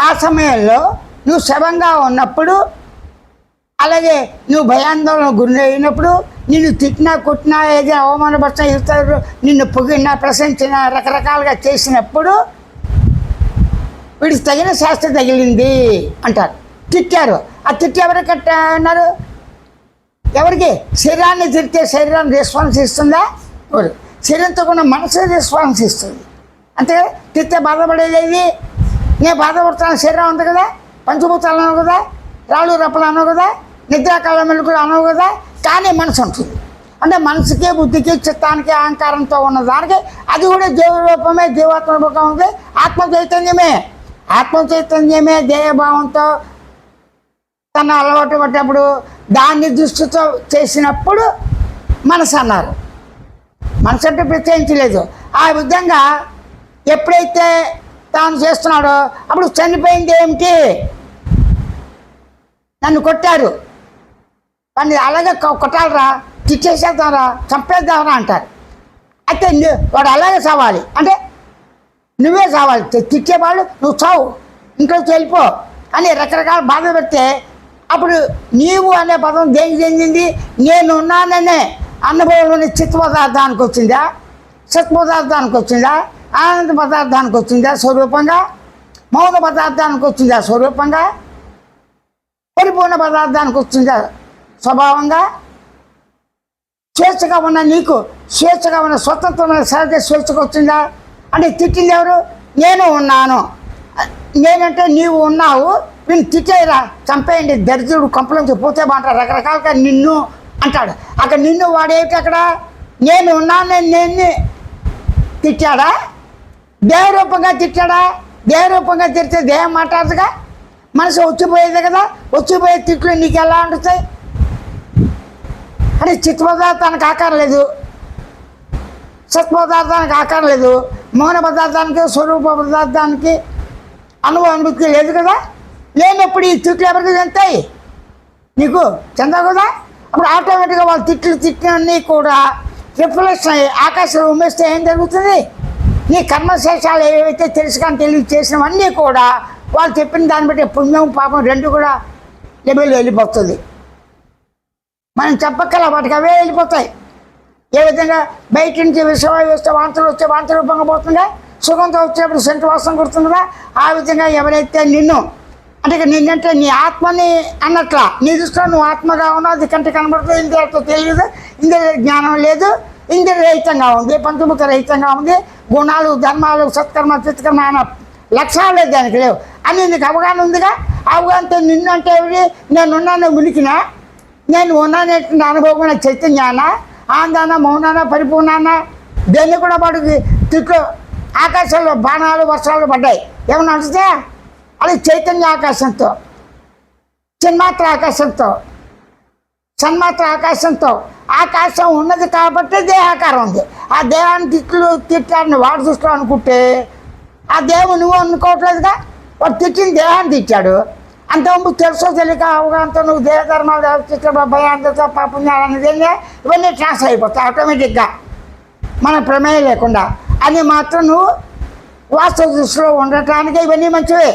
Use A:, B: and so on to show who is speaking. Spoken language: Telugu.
A: ఆ సమయంలో నువ్వు శవంగా ఉన్నప్పుడు అలాగే నువ్వు భయాందోళన గురి అయినప్పుడు నిన్ను తిట్టినా కొట్టినా ఏదైనా అవమానపరిచినా ఇస్తారు నిన్ను పొగిడినా ప్రశంసినా రకరకాలుగా చేసినప్పుడు వీడికి తగిన శాస్త్ర తగిలింది అంటారు. తిట్టారు. ఆ తిట్టి ఎవరికి కట్ట అన్నారు ఎవరికి? శరీరాన్ని తిరిగితే శరీరాన్ని రెస్పాన్స్ ఇస్తుందా? ఎవరు? శరీరంతో కూడా మనసు రెస్పాన్స్ ఇస్తుంది. అంతే తిట్టే బాధపడేది నేను బాధపడుతాను శరీరం ఉంది కదా? పంచభూతాలు అనవు కదా? రాళ్ళు రప్పలు అనవు కదా? నిద్రాకాల మెలుకులు అనవు కదా? కానీ మనసు ఉంటుంది అంటే మనసుకి బుద్ధికి చిత్తానికి అహంకారంతో ఉన్న దానికి అది కూడా జీవ రూపమే జీవాత్మ రూపం ఉంది. ఆత్మ చైతన్యమే. ఆత్మ చైతన్యమే దేహభావంతో తన అలవాటు పడ్డప్పుడు దాన్ని దృష్టితో చేసినప్పుడు మనసు అన్నారు. మనసు అంటే ప్రత్యేకించలేదు. ఆ విధంగా ఎప్పుడైతే తాను చేస్తున్నాడు? అప్పుడు చనిపోయింది ఏమిటి? నన్ను కొట్టారు. కానీ అలాగే కొట్టాలరా? తిట్టేసేద్దాంరా? చంపేద్దాంరా అంటారు. అయితే వాడు అలాగే చావాలి. అంటే నువ్వే చావాలి. తిచ్చేవాళ్ళు తిట్టేవాళ్ళు నువ్వు చావు. ఇంట్లోకి వెళ్ళిపో. అని రకరకాల బాధ పెడితే అప్పుడు నీవు అనే పదం దేనికి చెందింది? నేను ఉన్నాననే అనుభవంలోని చిత్త పదార్థానికి వచ్చిందా? చిత్పదార్థానికి వచ్చిందా? ఆనంద పదార్థానికి వచ్చిందా స్వరూపంగా? మౌన పదార్థానికి వచ్చిందా స్వరూపంగా? పరిపూర్ణ పదార్థానికి వచ్చిందా స్వభావంగా? స్వేచ్ఛగా ఉన్న నీకు స్వేచ్ఛగా ఉన్న స్వతంత్రమైన సహజ స్వేచ్ఛగా వచ్చిందా అంటే తిట్టింది ఎవరు? నేను ఉన్నాను. నేనంటే నీవు ఉన్నావు. నేను తిట్టేరా చంపేయండి దరిద్రుడు కంపలోంచి పోతే బాగుంటారు రకరకాలుగా నిన్ను అంటాడు. అక్కడ నిన్ను వాడేమిటి అక్కడ? నేను ఉన్నాను నేను తిట్టాడా? దేవరూపంగా తిట్టాడా? దేవరూపంగా తిడితే దేహం మాట్లాడదుగా? మనసు వచ్చిపోయేది కదా? వచ్చిపోయే తిట్లు నీకు ఎలా అంటుతాయి అంటే చిత్త పదార్థానికి ఆకారం లేదు. సత్పదార్థానికి ఆకారం లేదు. మౌన పదార్థానికి స్వరూప పదార్థానికి అనుభవం అనుభూతి లేదు కదా? లేనప్పుడు ఈ తిట్లు ఎవరికి చెందుతాయి నీకు చెందవు కదా? అప్పుడు ఆటోమేటిక్గా వాళ్ళు తిట్లు తిట్టినన్నీ కూడా రిఫ్లెక్షన్ అయ్యి ఆకాశంలో ఉమ్మేస్తే ఏం జరుగుతుంది? నీ కర్మశేషాలు ఏవైతే తెలుసుకొని తెలివి చేసినవన్నీ కూడా వాళ్ళు చెప్పిన దాన్ని బట్టి పుణ్యం పాపం రెండు కూడా లెవెల్ వెళ్ళిపోతుంది. మనం చెప్పక్కల వాటికి అవే వెళ్ళిపోతాయి. ఏ విధంగా బయట నుంచి విషయం వస్తే వాంతులు వస్తే వాంత రూపంగా పోతుండే సుగంధం వచ్చేప్పుడు సెంటు వాసన కొడుతుందా? ఆ విధంగా ఎవరైతే నిన్ను అంటే నిన్నంటే నీ ఆత్మని అన్నట్ల నీ దృష్టిలో నువ్వు ఆత్మగా ఉన్నావు అది కంటి కనబడుతుంది ఇంద్రియాలతో తెలియదు ఇందులో జ్ఞానం లేదు ఇంద్ర రహితంగా ఉంది పంచముఖ రహితంగా ఉంది. గుణాలు ధర్మాలు సత్కర్మ చిత్కర్మ అన్న లక్షణాలు లేదు దానికి లేవు. అని నీకు అవగాహన ఉందిగా? అవగాహనతో నిన్ను అంటే ఎవరి నేనున్నాను ఉనికినా? నేను ఉన్నానే అనుభవమైన చైతన్యాన? ఆందాన మౌనాన పరిపూర్ణాన? దేన్ని కూడా వాడికి తిట్లు ఆకాశంలో బాణాలు వర్షాలు పడ్డాయి. ఏమన్నా అడిగితే అది చైతన్య ఆకాశంతో చిన్మాత్ర ఆకాశంతో సన్మాత్ర ఆకాశంతో ఆకాశం ఉన్నది కాబట్టి దేహాకారం ఉంది. ఆ దేహాన్ని తిట్లు తిట్టాడని వాడు దృష్టిలో అనుకుంటే ఆ దేవుడు నువ్వు అనుకోవట్లేదుగా? వాడు తిట్టిన దేహాన్ని తిట్టాడు. అంతకుముందు తెలుసో తెలియక అవగాహనతో నువ్వు దేహ ధర్మాలు చిత్ర భయాంతో పాపుణ్యాలు అనేది ఇవన్నీ ట్రాన్స్ఫర్ అయిపోతాయి ఆటోమేటిక్గా మన ప్రమేయం లేకుండా. అని మాత్రం నువ్వు వాస్తవ దృష్టిలో ఉండటానికి ఇవన్నీ మంచివే.